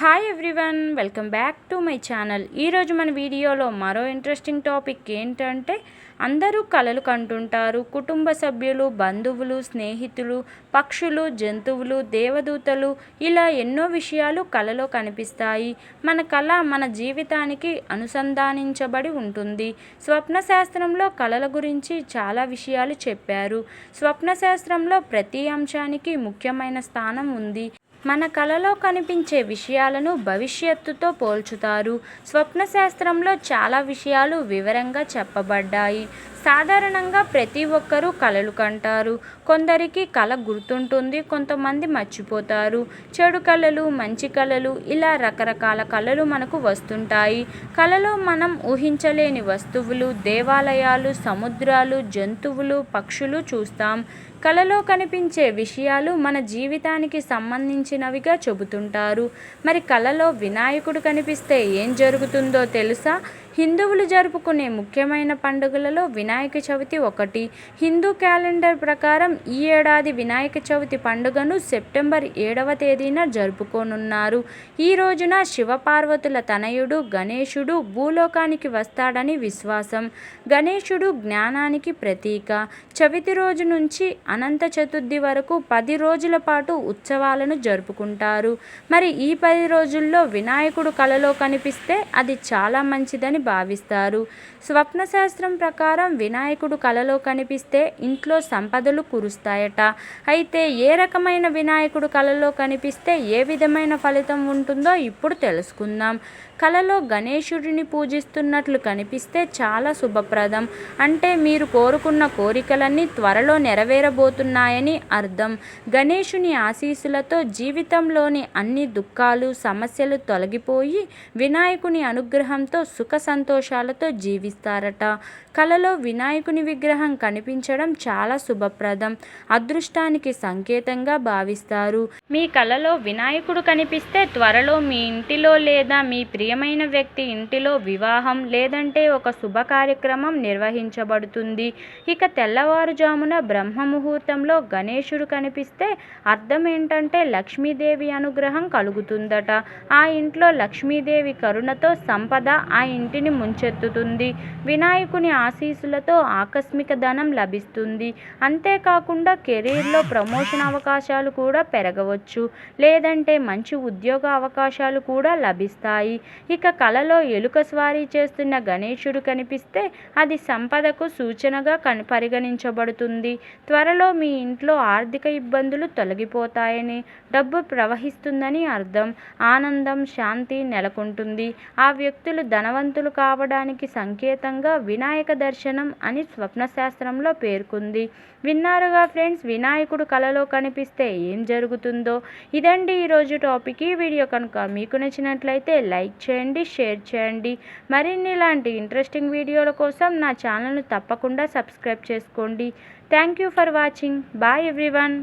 Hi everyone welcome back to my channel ఈరోజు మన వీడియోలో మరో ఇంట్రెస్టింగ్ టాపిక్ ఏంటంటే అందరూ కలలు కంటుంటారు. కుటుంబ సభ్యులు బంధువులు స్నేహితులు పక్షులు జంతువులు దేవదూతలు ఇలా ఎన్నో విషయాలు కలలో కనిపిస్తాయి. మన కళ మన జీవితానికి అనుసంధానించబడి ఉంటుంది. స్వప్న శాస్త్రంలో కళల గురించి చాలా విషయాలు చెప్పారు. స్వప్న శాస్త్రంలో ప్రతి అంశానికి ముఖ్యమైన స్థానం ఉంది. మన కళలో కనిపించే విషయాలను భవిష్యత్తుతో పోల్చుతారు. స్వప్న శాస్త్రంలో చాలా విషయాలు వివరంగా చెప్పబడ్డాయి. సాధారణంగా ప్రతి ఒక్కరూ కళలు కంటారు. కొందరికి కళ గుర్తుంటుంది కొంతమంది మర్చిపోతారు. చెడు కళలు మంచి కళలు ఇలా రకరకాల కళలు మనకు వస్తుంటాయి. కళలో మనం ఊహించలేని వస్తువులు దేవాలయాలు సముద్రాలు జంతువులు పక్షులు చూస్తాం. కళలో కనిపించే విషయాలు మన జీవితానికి సంబంధించి సంబంధించినవిగా చెబుతుంటారు. మరి కళలో వినాయకుడు కనిపిస్తే ఏం జరుగుతుందో తెలుసా? హిందువులు జరుపుకునే ముఖ్యమైన పండుగలలో వినాయక చవితి ఒకటి. హిందూ క్యాలెండర్ ప్రకారం ఈ ఏడాది వినాయక చవితి పండుగను సెప్టెంబర్ ఏడవ తేదీన జరుపుకోనున్నారు. ఈ రోజున శివపార్వతుల తనయుడు గణేశుడు భూలోకానికి వస్తాడని విశ్వాసం. గణేశుడు జ్ఞానానికి ప్రతీక. చవితి రోజు నుంచి అనంత చతుర్థి వరకు పది రోజుల పాటు ఉత్సవాలను జరుపుకుంటారు. మరి ఈ పది రోజుల్లో వినాయకుడు కలలో కనిపిస్తే అది చాలా మంచిదని భావిస్తారు. స్వప్న శాస్త్రం ప్రకారం వినాయకుడు కలలో కనిపిస్తే ఇంట్లో సంపదలు కురుస్తాయట. అయితే ఏ రకమైన వినాయకుడు కలలో కనిపిస్తే ఏ విధమైన ఫలితం ఉంటుందో ఇప్పుడు తెలుసుకుందాం. కలలో గణేశుడిని పూజిస్తున్నట్లు కనిపిస్తే చాలా శుభప్రదం. అంటే మీరు కోరుకున్న కోరికలన్నీ త్వరలో నెరవేరబోతున్నాయని అర్థం. గణేశుని ఆశీస్సులతో జీవితంలోని అన్ని దుఃఖాలు సమస్యలు తొలగిపోయి వినాయకుని అనుగ్రహంతో సుఖ సంతోషాలతో జీవిస్తారట. కలలో వినాయకుని విగ్రహం కనిపించడం చాలా శుభప్రదం. అదృష్టానికి సంకేతంగా భావిస్తారు. మీ కలలో వినాయకుడు కనిపిస్తే త్వరలో మీ ఇంటిలో లేదా మీ ప్రియమైన వ్యక్తి ఇంటిలో వివాహం లేదంటే ఒక శుభ కార్యక్రమం నిర్వహించబడుతుంది. ఇక తెల్లవారుజామున బ్రహ్మ ముహూర్తంలో గణేశుడు కనిపిస్తే అర్థం ఏంటంటే లక్ష్మీదేవి అనుగ్రహం కలుగుతుందట. ఆ ఇంట్లో లక్ష్మీదేవి కరుణతో సంపద ఆ ఇంటి ఇంటిని ముంచెత్తుతుంది. వినాయకుని ఆశీస్సులతో ఆకస్మిక ధనం లభిస్తుంది. అంతేకాకుండా కెరీర్లో ప్రమోషన్ అవకాశాలు కూడా పెరగవచ్చు. లేదంటే మంచి ఉద్యోగ అవకాశాలు కూడా లభిస్తాయి. ఇక కలలో ఎలుక స్వారీ చేస్తున్న గణేశుడు కనిపిస్తే అది సంపదకు సూచనగా కని పరిగణించబడుతుంది. త్వరలో మీ ఇంట్లో ఆర్థిక ఇబ్బందులు తొలగిపోతాయని డబ్బు ప్రవహిస్తుందని అర్థం. ఆనందం శాంతి నెలకొంటుంది. ఆ వ్యక్తులు ధనవంతులు కావడానికి సంకేతంగా వినాయక దర్శనం అని స్వప్నశాస్త్రంలో పేర్కొంది. విన్నారుగా ఫ్రెండ్స్? వినాయకుడు కలలో కనిపిస్తే ఏం జరుగుతుందో? ఇదండి ఈరోజు టాపిక్. ఈ వీడియో కనుక మీకు నచ్చినట్లయితే లైక్ చేయండి షేర్ చేయండి. మరిన్ని ఇలాంటి ఇంట్రెస్టింగ్ వీడియోల కోసం నా ఛానల్ను తప్పకుండా సబ్స్క్రైబ్ చేసుకోండి. Thank you for watching. Bye everyone.